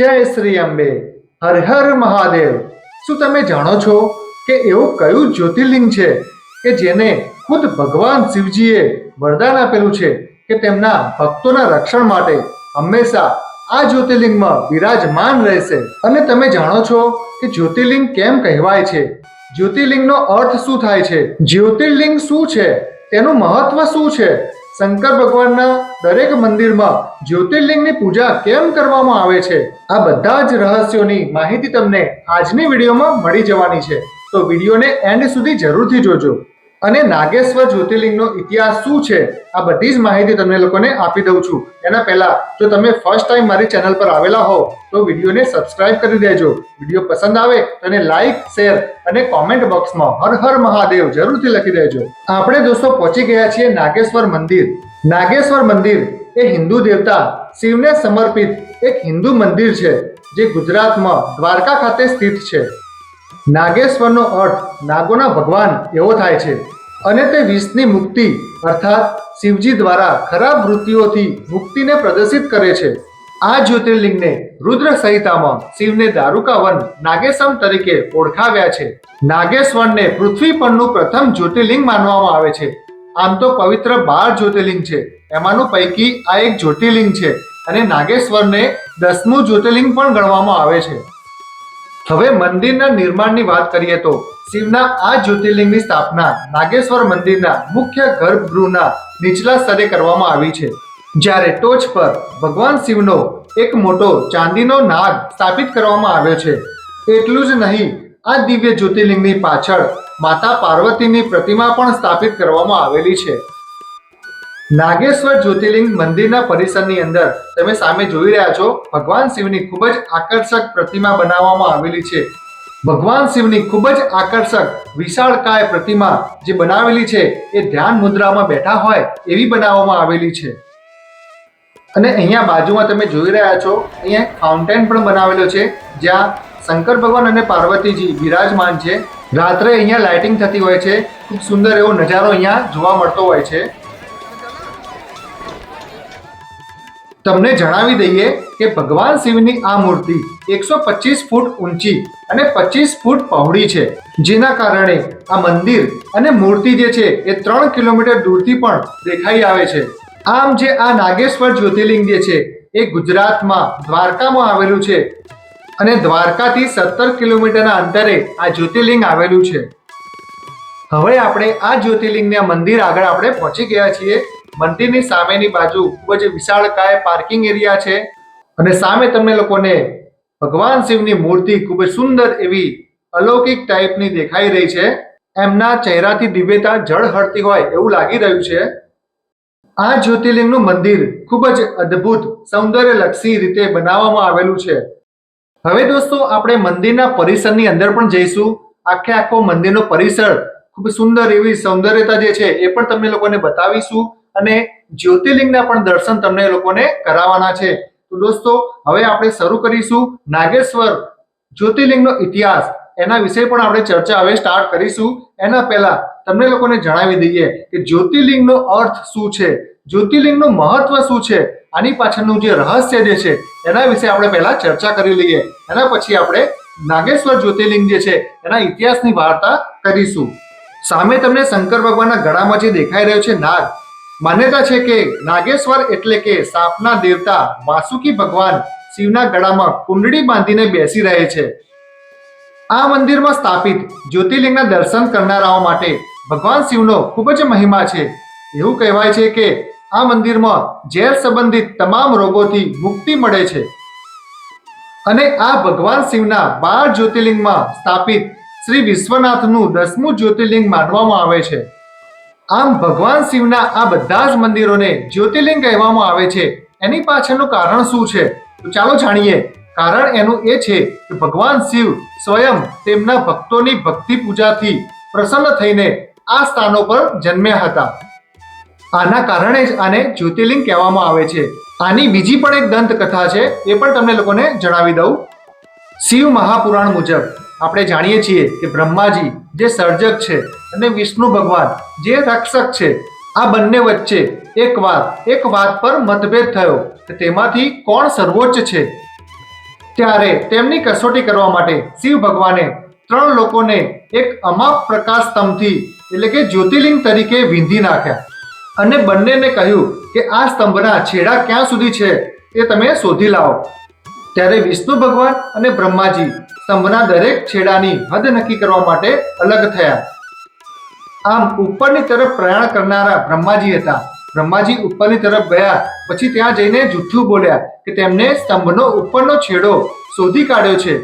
જય શ્રી અંબે. હર હર મહાદેવ. શું તમે જાણો છો કે એવું કયું જ્યોતિર્લિંગ છે કે જેને ખુદ ભગવાન શિવજીએ વરદાન આપેલું છે કે તેમના ભક્તોના રક્ષણ માટે હંમેશા આ જ્યોતિર્લિંગમાં વિરાજમાન રહેશે? અને તમે જાણો છો કે જ્યોતિર્લિંગ કેમ કહેવાય છે? જ્યોતિર્લિંગનો અર્થ શું થાય છે? જ્યોતિર્લિંગ શું છે? તેનું મહત્વ શું છે? શંકર ભગવાનના દરેક મંદિરમાં જ્યોતિર્લિંગની પૂજા કેમ કરવામાં આવે છે? આ બધા જ રહસ્યોની માહિતી તમને આજની વિડીયોમાં મળી જવાની છે. તો વિડીયોને એન્ડ સુધી જરૂરથી જોજો. અને નાગેશ્વર જ્યોતિર્લિંગનો ઇતિહાસ શું છે? આ બધી જ માહિતી તમને લોકોને આપી દઉં છું. એના પહેલા, જો તમે ફર્સ્ટ ટાઈમ મારી ચેનલ પર આવેલા હો, તો વિડીયોને સબસ્ક્રાઇબ કરી દેજો. વીડિયો પસંદ આવે, તો એને લાઈક શેર અને કોમેન્ટ બોક્સમાં હર હર મહાદેવ જરૂરથી લખી દેજો. આપણે દોસ્તો પહોંચી ગયા છીએ નાગેશ્વર મંદિર. નાગેશ્વર મંદિર એ હિન્દુ દેવતા શિવને સમર્પિત એક હિન્દુ મંદિર છે, જે ગુજરાતમાં દ્વારકા ખાતે સ્થિત છે. નાગેશ્વરનો અર્થ, નાગોના ભગવાન એવો થાય છે. અને તે વિષની મુક્તિ, અર્થાત શિવજી દ્વારા ખરાબ વૃત્તિઓથી મુક્તિને પ્રદર્શિત કરે છે. આ જ્યોતિર્લિંગને રુદ્ર સંહિતામાં શિવને દારૂકાવન નાગેશમ તરીકે ઓળખાવ્યા છે. નાગેશ્વરને પૃથ્વી પરનું પ્રથમ જ્યોતિર્લિંગ માનવામાં આવે છે. આમ તો પવિત્ર બાર જ્યોતિર્લિંગ છે. એમાંનું પૈકી આ એક જ્યોતિર્લિંગ છે અને નાગેશ્વરને દસમું જ્યોતિર્લિંગ પણ ગણવામાં આવે છે. હવે મંદિરના નિર્માણની વાત કરીએ તો શિવના આ જ્યોતિર્લિંગની સ્થાપના નાગેશ્વર મંદિરના મુખ્ય ગર્ભગૃહના નીચલા સ્તરે કરવામાં આવી છે, જ્યારે ટોચ પર ભગવાન શિવનો એક મોટો ચાંદીનો નાગ સ્થાપિત કરવામાં આવ્યો છે. એટલું જ નહીં, આ દિવ્ય જ્યોતિર્લિંગની પાછળ માતા પાર્વતીની પ્રતિમા પણ સ્થાપિત કરવામાં આવેલી છે. નાગેશ્વર જ્યોતિર્લિંગ મંદિરના પરિસરની અંદર તમે સામે જોઈ રહ્યા છો, ભગવાન શિવની ખૂબ જ આકર્ષક પ્રતિમા બનાવવામાં આવેલી છે. ભગવાન શિવની ખૂબ જ આકર્ષક, વિશાળકાય પ્રતિમા જે બનાવેલી છે, એ ધ્યાન મુદ્રામાં બેઠા હોય એવી બનાવવામાં આવેલી છે. અને અહીંયા બાજુમાં તમે જોઈ રહ્યા છો, અહીંયા ફાઉન્ટેન પણ બનાવેલો છે, જ્યાં શંકર ભગવાન અને પાર્વતીજી બિરાજમાન છે. રાત્રે અહીંયા લાઇટિંગ થતી હોય છે, ખૂબ સુંદર એવો નજારો અહીંયા જોવા મળતો હોય છે. તમને જણાવી દઈએ કે ભગવાન શિવની આ મૂર્તિ એકસો પચીસ ફૂટ ઊંચી અને પચીસ ફૂટ પહોળી છે, જેના કારણે આ મંદિર અને મૂર્તિ જે છે એ ત્રણ કિલોમીટર દૂરથી પણ દેખાઈ આવે છે. આમ જે આ નાગેશ્વર જ્યોતિર્લિંગ જે છે એ ગુજરાતમાં દ્વારકામાં આવેલું છે અને દ્વારકાથી સત્તર કિલોમીટરના અંતરે આ જ્યોતિર્લિંગ આવેલું છે. હવે આપણે આ જ્યોતિર્લિંગના મંદિર આગળ આપણે પહોંચી ગયા છીએ. મંદિરની સામેની બાજુ ખૂબ જ વિશાળકાય પાર્કિંગ એરિયા છે અને સામે તમને લોકોને ભગવાન શિવની મૂર્તિ ખૂબ જ સુંદર એવી અલૌકિક ટાઈપની દેખાઈ રહી છે. એમના ચહેરાથી દિવ્યતા જળ હળતી હોય એવું લાગી રહ્યું છે. આ જ્યોતિર્લિંગનું મંદિર ખૂબ જ અદ્ભુત, સૌંદર્યલક્ષી રીતે બનાવવામાં આવેલું છે. હવે દોસ્તો, આપણે મંદિરના પરિસરની અંદર પણ જઈશું. આખે આખો મંદિરનો પરિસર ખૂબ સુંદર એવી સૌંદર્યતા જે છે એ પણ તમને લોકોને બતાવીશું. અને જ્યોતિર્લિંગના પણ દર્શન તમને લોકોને કરાવવાના છે. તો દોસ્તો, હવે આપણે શરૂ કરીશું નાગેશ્વર જ્યોતિર્લિંગનો ઇતિહાસ. એના વિશે પણ આપણે ચર્ચા હવે સ્ટાર્ટ કરીશું. એના પહેલા તમને લોકોને જણાવી દઈએ કે જ્યોતિર્લિંગનો અર્થ શું છે? જ્યોતિર્લિંગનું મહત્વ શું છે? આની પાછળનું જે રહસ્ય જે છે, એના વિશે આપણે પહેલા ચર્ચા કરી લઈએ. એના પછી આપણે નાગેશ્વર જ્યોતિર્લિંગ જે છે, એના ઇતિહાસની વાર્તા કરીશું. સામે તમને શંકર ભગવાનના ગળામાં જે દેખાઈ રહ્યો છે, નાગ. માન્યતા છે કે નાગેશ્વર એટલે કે સાપના દેવતા વાસુકી ભગવાન શિવના ગળામાં કુંડળી બાંધીને બેસી રહે છે. આ મંદિરમાં સ્થાપિત જ્યોતિર્લિંગના દર્શન કરનારાઓ માટે ભગવાન શિવનો ખૂબ જ મહિમા છે. એવું કહેવાય છે કે આ મંદિરમાં ઝેર સંબંધિત તમામ રોગોથી મુક્તિ મળે છે. અને આ ભગવાન શિવના બાર જ્યોતિર્લિંગમાં સ્થાપિત શ્રી વિશ્વનાથનું દસમું જ્યોતિર્લિંગ માનવામાં આવે છે. આમ ભગવાન શિવના આ બધા જ મંદિરોને જ્યોતિર્લિંગ કહેવામાં આવે છે. એની પાછળનું કારણ શું છે? તો ચાલો જાણીએ. કારણ એનું એ છે કે ભગવાન શિવ સ્વયં તેમના ભક્તોની ભક્તિ પૂજાથી પ્રસન્ન થઈને આ સ્થાનો પર જન્મ્યા હતા. આના કારણે જ આને જ્યોતિર્લિંગ કહેવામાં આવે છે. આની બીજી પણ એક દંત કથા છે, એ પણ તમને લોકોને જણાવી દઉં. શિવ મહાપુરાણ મુજબ આપણે જાણીએ છીએ કે બ્રહ્માજી જે સર્જક છે અને વિષ્ણુ ભગવાન, જે રક્ષક છે, આ બંને વચ્ચે એક વાત એક વાત પર મતભેદ થયો તેમાંથી કોણ સર્વોચ્ચ છે? ત્યારે તેમની કસોટી કરવા માટે શિવ ભગવાને ત્રણ લોકોને એક અમાપ પ્રકાશ સ્તંભથી, એટલે કે જ્યોતિર્લિંગ તરીકે વીંધી નાખ્યા. અને બંનેને કહ્યું કે આ સ્તંભના છેડા ક્યાં સુધી છે એ તમે શોધી લાવો. ત્યારે વિષ્ણુ ભગવાન અને બ્રહ્માજી સ્તંભના દરેક છેડાની હદ નક્કી કરવા માટે અલગ થયા. આમ ઉપરની તરફ પ્રયાણ કરનારા બ્રહ્માજી હતા. બ્રહ્માજી ઉપરની તરફ ગયા. પછી ત્યાં જઈને જુઠ્ઠું બોલ્યા કે તેમને સ્તંભનો ઉપરનો છેડો શોધી કાઢ્યો છે.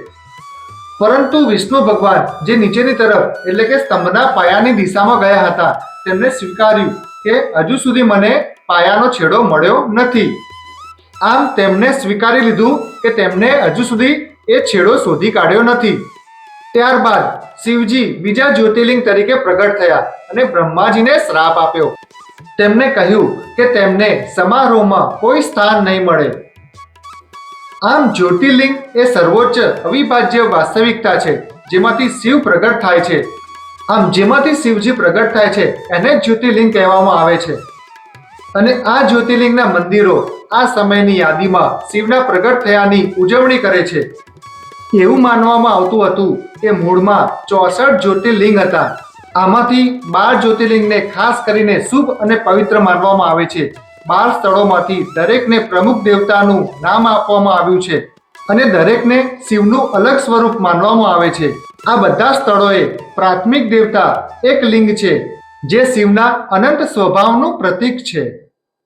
પરંતુ વિષ્ણુ ભગવાન જે નીચેની તરફ, એટલે કે સ્તંભના પાયાની દિશામાં ગયા હતા તેમણે સ્વીકાર્યું કે હજુ સુધી મને પાયાનો છેડો મળ્યો નથી. આમ તેમણે સ્વીકારી લીધું કે તેમને હજુ સુધી એ છેડો શોધી કાઢ્યો નથી. ત્યારબાદ શિવજી બીજા જ્યોતિર્લિંગ તરીકે પ્રગટ થયા અને બ્રહ્માજીને શ્રાપ આપ્યો. તેમને કહ્યું કે તેમને સમારોહમાં કોઈ સ્થાન નહીં મળે. આમ જ્યોતિર્લિંગ એ સર્વોચ્ચ અવિભાજ્ય વાસ્તવિકતા છે, જેમાંથી શિવ પ્રગટ થાય છે. આમ જેમાંથી શિવજી પ્રગટ થાય છે, એને જ્યોતિર્લિંગ કહેવામાં આવે છે. અને આ જ્યોતિર્લિંગના મંદિરો આ સમયની યાદીમાં શિવના પ્રગટ થયાની ઉજવણી કરે છે. એવું માનવામાં આવતું હતું કે મૂળમાં ચોસઠ જ્યોતિર્લિંગ હતા. આમાંથી બાર જ્યોતિર્લિંગને ખાસ કરીને શુભ અને પવિત્ર માનવામાં આવે છે. બાર સ્થળોમાંથી દરેકને પ્રમુખ દેવતાનું નામ આપવામાં આવ્યું છે અને દરેકને શિવનું અલગ સ્વરૂપ માનવામાં આવે છે. આ બધા સ્થળોએ પ્રાથમિક દેવતા એક લિંગ છે, જે શિવના અનંત સ્વભાવનું પ્રતીક છે.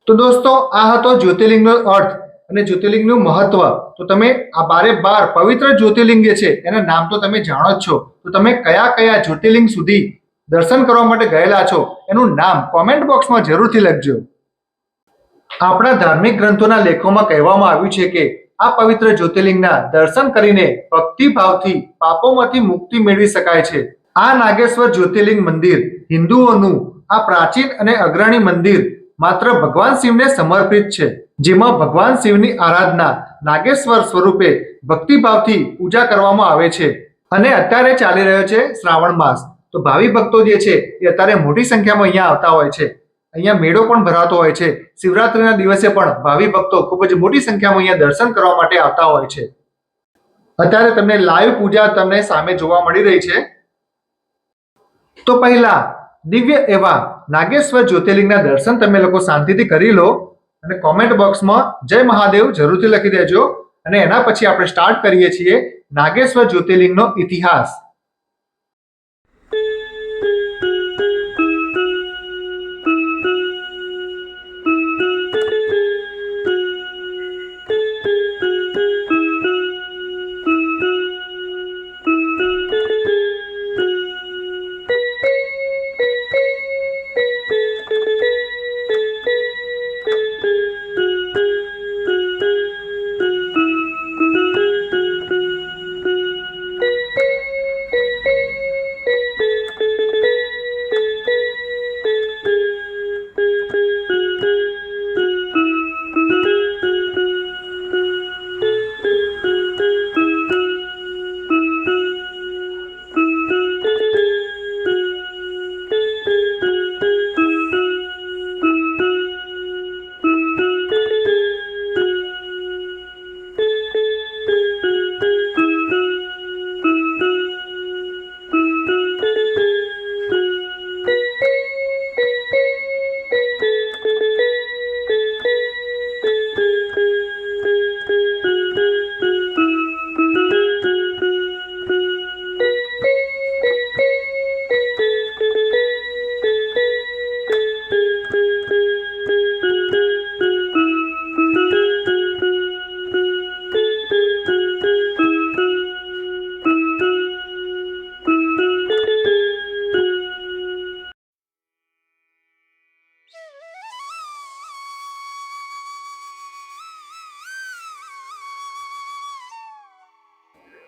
તો દોસ્તો, આ હતો જ્યોતિર્લિંગનો અર્થ. અને જ્યોતિર્લિંગનું મહત્વ. તો તમે આ બારે બાર પવિત્ર જ્યોતિર્લિંગ જે છે, એના નામ તો તમે જાણો જ છો. તો તમે કયા કયા જ્યોતિર્લિંગ સુધી દર્શન કરવા માટે ગયેલા છો, એનું નામ કોમેન્ટ બોક્સમાં જરૂરથી લખજો. આપણા ધાર્મિક ગ્રંથોના લેખોમાં કહેવામાં આવ્યું છે કે, આ પવિત્ર જ્યોતિર્લિંગના દર્શન કરીને ભક્તિભાવથી પાપોમાંથી મુક્તિ મેળવી શકાય છે. આ નાગેશ્વર જ્યોતિર્લિંગ મંદિર હિન્દુઓનું આ પ્રાચીન અને અગ્રણી મંદિર માત્ર ભગવાન શિવને સમર્પિત છે. જેમાં ભગવાન શિવની આરાધના નાગેશ્વર સ્વરૂપે ભક્તિભાવથી પૂજા કરવામાં આવે છે. અને અત્યારે ચાલી રહ્યો છે શ્રાવણ માસ. તો ભાવિ ભક્તો જે છે એ અત્યારે મોટી સંખ્યામાં અહીંયા આવતા હોય છે. અહીંયા મેળો પણ ભરાતો હોય છે. શિવરાત્રિના દિવસે પણ ભાવિ ભક્તો ખૂબ જ મોટી સંખ્યામાં અહીંયા દર્શન કરવા માટે આવતા હોય છે. અત્યારે તમને લાઈવ પૂજા તમને સામે જોવા મળી રહી છે. તો પહેલા દિવ્ય એવા નાગેશ્વર જ્યોતિર્લિંગના દર્શન તમે લોકો શાંતિથી કરી લો. અને કોમેન્ટ બોક્સમાં જય મહાદેવ જરૂરથી લખી દેજો. અને એના પછી આપણે સ્ટાર્ટ કરીએ છીએ નાગેશ્વર જ્યોતિર્લિંગનો ઇતિહાસ.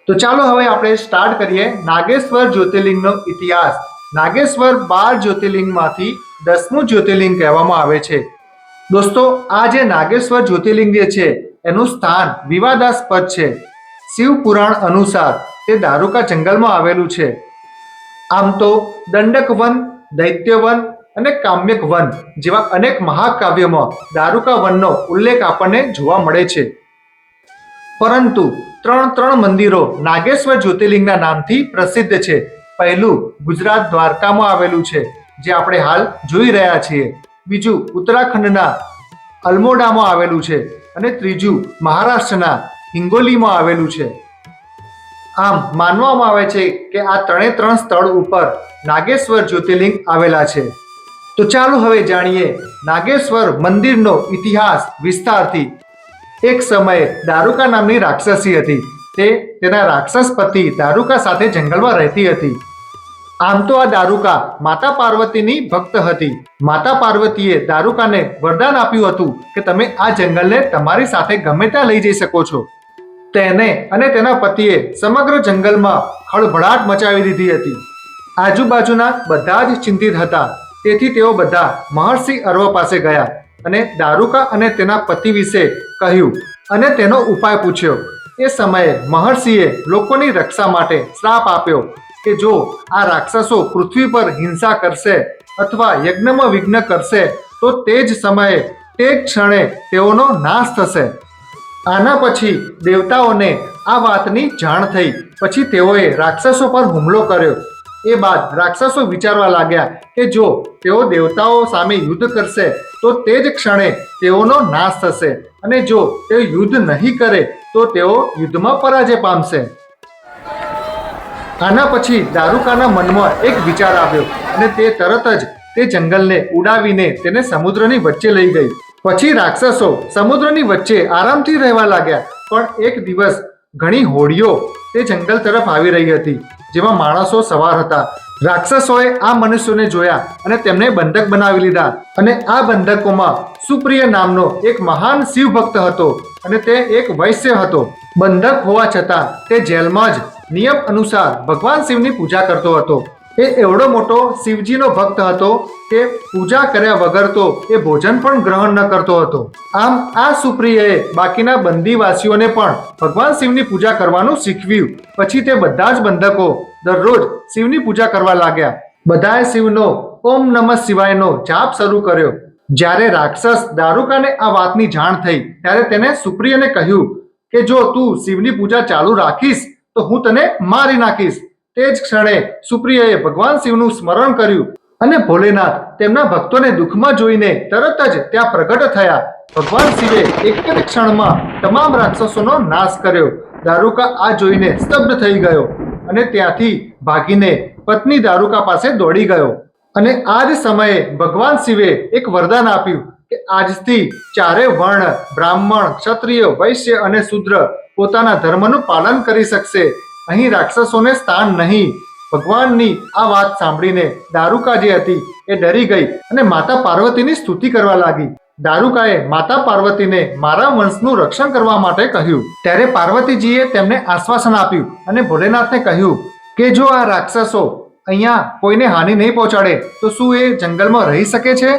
તો ચાલો હવે આપણે સ્ટાર્ટ કરીએ નાગેશ્વર જ્યોતિર્લિંગનો ઇતિહાસ. નાગેશ્વર બાર જ્યોતિર્લિંગમાંથી દસમું જ્યોતિર્લિંગ કહેવામાં આવે છે. દોસ્તો, આ જે નાગેશ્વર જ્યોતિર્લિંગ જે છે, એનું સ્થાન વિવાદાસ્પદ છે. શિવ પુરાણ અનુસાર તે દારૂકા જંગલમાં આવેલું છે. આમ તો દંડક વન દૈત્ય વન અને કામ્યક વન જેવા અનેક મહાકાવ્યોમાં દારૂકા વનનો ઉલ્લેખ આપણને જોવા મળે છે. પરંતુ ત્રણ ત્રણ મંદિરો નાગેશ્વર જ્યોતિર્લિંગના નામથી પ્રસિદ્ધ છે. પહેલું ગુજરાત દ્વારકામાં આવેલું છે, જે આપણે હાલ જોઈ રહ્યા છીએ. બીજું ઉત્તરાખંડના અલ્મોડામાં આવેલું છે અને ત્રીજું મહારાષ્ટ્રના હિંગોલીમાં આવેલું છે. આમ માનવામાં આવે છે કે આ ત્રણે ત્રણ સ્થળ ઉપર નાગેશ્વર જ્યોતિર્લિંગ આવેલા છે. તો ચાલો હવે જાણીએ નાગેશ્વર મંદિરનો ઇતિહાસ વિસ્તારથી. એક સમયે દારૂકા નામની રાક્ષસી હતી. તે તેના રાક્ષસ પતિ દારૂકા સાથે જંગલમાં રહેતી હતી. આમ તો આ દારૂકા માતા પાર્વતીની ભક્ત હતી. માતા પાર્વતીએ દારૂકાને વરદાન આપ્યું હતું કે તમે આ જંગલને તમારી સાથે ગમે ત્યાં લઈ જઈ શકો છો. તેને અને તેના પતિએ સમગ્ર જંગલમાં ખળભળાટ મચાવી દીધી હતી. આજુબાજુના બધા જ ચિંતિત હતા. તેથી તેઓ બધા મહર્ષિ અર્વ પાસે ગયા. અને દારૂકા અને તેના પતિ વિશે કહ્યું અને તેનો ઉપાય પૂછ્યો. એ સમયે મહર્ષિએ લોકોની રક્ષા માટે શ્રાપ આપ્યો કે જો આ રાક્ષસો પૃથ્વી પર હિંસા કરશે અથવા યજ્ઞમાં વિઘ્ન કરશે, તો તે જ સમયે તે ક્ષણે તેઓનો નાશ થશે. આના પછી દેવતાઓને આ વાતની જાણ થઈ. પછી તેઓએ રાક્ષસો પર હુમલો કર્યો. એ બાદ રાક્ષસો વિચારવા લાગ્યા કે જો તેઓ દેવતાઓ સામે યુદ્ધ કરશે, તો તે જ ક્ષણે તેઓનો નાશ થશે. અને જો તેઓ યુદ્ધ નહીં કરે, તો તેઓ યુદ્ધમાં પરાજય પામશે. આના પછી દારૂકાના મનમાં એક વિચાર આવ્યો અને તે તરત જ તે જંગલને ઉડાવીને તેને સમુદ્રની વચ્ચે લઈ ગઈ. પછી રાક્ષસો સમુદ્રની વચ્ચે આરામથી રહેવા લાગ્યા. પણ એક દિવસ ઘણી હોડીઓ તે જંગલ તરફ આવી રહી હતી. જેમાં માણસો સવાર હતા. રાક્ષસોએ આ મનુષ્યોને જોયા અને તેમને બંધક બનાવી લીધા અને આ બંધકોમાં સુપ્રિય નામનો એક મહાન શિવ ભક્ત હતો અને તે એક વૈશ્ય હતો. બંધક હોવા છતાં તે જેલમાં જ નિયમ અનુસાર ભગવાન શિવની પૂજા કરતો હતો. એ એવડો મોટો શિવજીનો ભક્ત હતો કે પૂજા કર્યા વગર તો એ ભોજન પણ ગ્રહણ ન કરતો હતો. આમ આ સુપ્રિયએ બાકીના બંદીવાસીઓને પણ ભગવાન શિવની પૂજા કરવાનું શીખવ્યું. પછી તે બધા જ બંધકો દરરોજ શિવની પૂજા કરવા લાગ્યા. બધાએ શિવનો ઓમ નમઃ શિવાયનો જાપ શરૂ કર્યો. જ્યારે રાક્ષસ દારૂકાને આ વાતની જાણ થઈ, ત્યારે તેને સુપ્રિયને કહ્યું કે જો તું શિવની પૂજા ચાલુ રાખીશ, તો હું તને મારી નાખીશ. તે જ ક્ષણે સુપ્રિયાએ ભગવાન શિવનું સ્મરણ કર્યું અને ભોલેનાથ તેમના ભક્તોને દુઃખમાં જોઈને તરત જ ત્યાં પ્રગટ થયા. ભગવાન શિવે એક જ ક્ષણમાં તમામ રાક્ષસોનો નાશ કર્યો. દારૂકા આ જોઈને સ્તબ્ધ થઈ ગયો અને ત્યાંથી ભાગીને પત્ની દારૂકા પાસે દોડી ગયો. અને આ જ સમયે ભગવાન શિવે એક વરદાન આપ્યું કે આજથી ચારે વર્ણ, બ્રાહ્મણ, ક્ષત્રિય, વૈશ્ય અને શૂદ્ર પોતાના ધર્મનું પાલન કરી શકશે. અહીં રાક્ષસોને સ્થાન નહીં. ભગવાનની આ વાત સાંભળીને દારૂકા જે હતી એ ડરી ગઈ અને માતા પાર્વતીની સ્તુતિ કરવા લાગી. દારૂકાએ માતા પાર્વતીને મારા વંશનું રક્ષણ કરવા માટે કહ્યું. ત્યારે પાર્વતીજીએ તેમને આશ્વાસન આપ્યું અને ભોલેનાથને કહ્યું કે જો આ રાક્ષસો અહીંયા કોઈને હાનિ નહીં પહોંચાડે, તો શું એ જંગલમાં રહી શકે છે?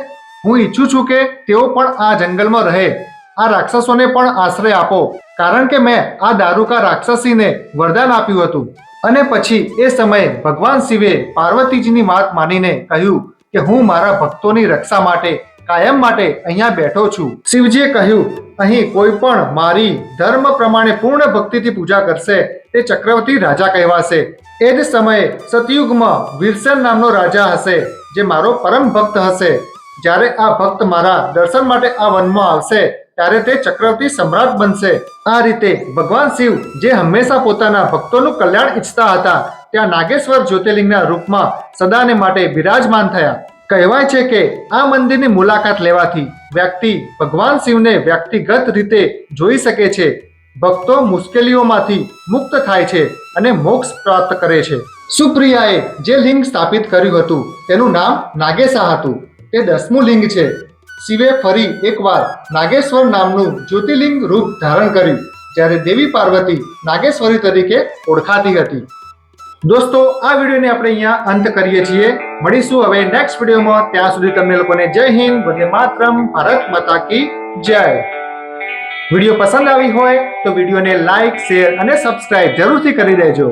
હું ઈચ્છું છું કે તેઓ પણ આ જંગલમાં રહે. આ રાક્ષસોને પણ આશ્રય આપો. કારણ કે મેં આ દારૂકા રાક્ષસીને વરદાન આપ્યું હતું. અને પછી એ સમયે ભગવાન શિવે પાર્વતીજીની વાત માનીને કહ્યું કે હું મારા ભક્તોની રક્ષા માટે કાયમ માટે અહીંયા બેઠો છું. શિવજીએ કહ્યું, અહીં કોઈ પણ મારી ધર્મ પ્રમાણે પૂર્ણ ભક્તિથી પૂજા કરશે, તે ચક્રવર્તી રાજા કહેવાશે. એ જ સમયે સતયુગમાં વીરસેન નામનો રાજા હશે, જે મારો પરમ ભક્ત હશે. જ્યારે આ ભક્ત મારા દર્શન માટે આ વનમાં આવશે ત્યારે તે ચક્રવર્તી સમ્રાટ બનશે. આ રીતે ભગવાન શિવ, જે હંમેશા પોતાના ભક્તોનું કલ્યાણ ઈચ્છતા હતા, ત્યાં નાગેશ્વર જ્યોતિર્લિંગના રૂપમાં સદાને માટે બિરાજમાન થયા. કહેવાય છે કે આ મંદિરની મુલાકાત લેવાથી વ્યક્તિ ભગવાન શિવને વ્યક્તિગત રીતે જોઈ શકે છે. ભક્તો મુશ્કેલીઓમાંથી મુક્ત થાય છે અને મોક્ષ પ્રાપ્ત કરે છે. સુપ્રિયાએ જે લિંગ સ્થાપિત કર્યું હતું, તેનું નામ નાગેશા હતું. તે દસમું લિંગ છે. શિવે ફરી એકવાર નાગેશ્વર નામનું જ્યોતિર્લિંગ રૂપ ધારણ કર્યું, જ્યારે દેવી પાર્વતી નાગેશ્વરી તરીકે ઓળખાતી હતી. દોસ્તો, આ વિડીયોને આપણે અહીંયા અંત કરીએ છીએ. મળીશું હવે નેક્સ્ટ વિડીયોમાં. ત્યાં સુધી તમને લોકોને જય હિન્દ, વંદે માતરમ, ભારત માતા કી જય. વીડિયો પસંદ આવી હોય તો વિડીયોને લાઈક શેર અને સબસ્ક્રાઇબ જરૂરથી કરી દેજો.